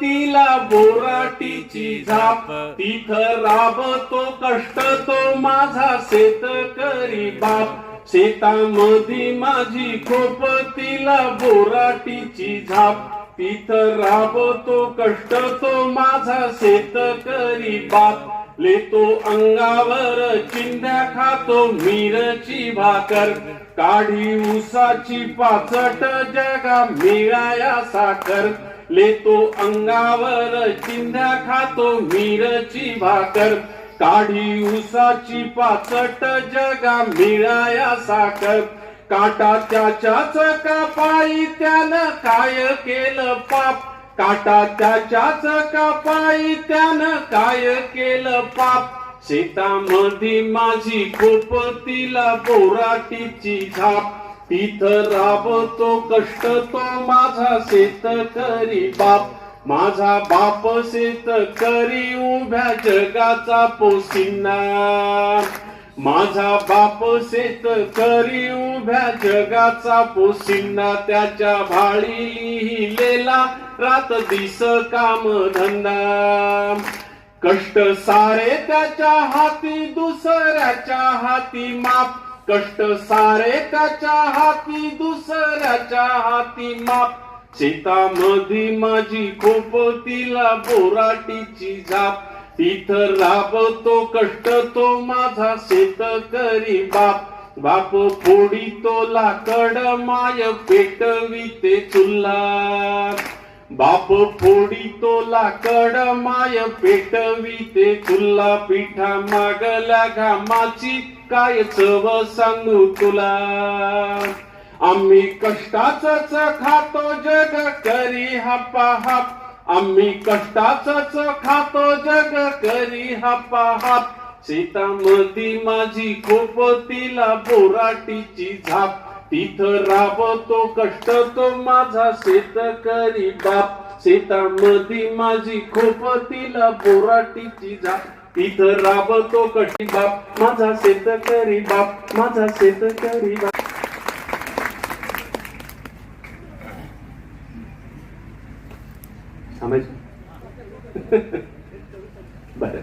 तिला बोराटीची झाप. तिथ राबतो कष्ट तो माझा शेत करी बाप. शेतामधी माझी खोप तिला बोराटीची झाप. तिथ राबतो कष्ट तो माझा शेत करी बाप. लेतो अंगावर चिंध्या खातो मिरची भाकर. काढी उसाची पाचट जगा मिळाया साखर. लेतो अंगावर चिंध्या खातो मिरची भाकर. काढी उसाची पाचट जगा मिळाया साखर. काटा त्याच्याच कापाई त्यानं काय केलं पाप? काटा त्याच्याच कापाई त्यानं काय केलं पाप? शेतामध्ये माझी खूप तिला बोराटीची झाप. तिथं राबतो कष्ट तो माझा शेत करी बाप. माझा बाप शेत करी उभ्या जगाचा पोसिन्ना. माझा बाप शेत करी उभ्या जगाचा पोसिन्ना. त्याच्या भाळी लिहिलेला रात दिस काम धंदा. कष्ट सारे त्याच्या हाती दुसऱ्याच्या हाती माप. कष्ट सारे त्याच्या हाती दुसऱ्याच्या हाती माप. शेतामध्ये माझी खोप तिला बोराटीची झाप. तिथं राबतो कष्ट तो माझा शेतकरी बाप. बाप फोडी तो लाकड माय पेटविते चुल्ला बाप फोडी तो लाकड माय पेटविते तुला पिठा मागला घामाची काय चव सांगू तुला? आम्ही कष्टाच खातो जग करी हापा हाप आम्ही कष्टाच खातो जग करी हापा हाप शेतामध्ये माझी खोप तिला बोराटीची झाप तिथं राबतो कष्ट तो माझा शेतकरी बाप. शेतामध्ये माझी खूप तिला बोराटीची झाप. तिथ राबतो कटी बाप. माझा शेतकरी बाप. माझा शेतकरी बाप. थांबायचं. बरं.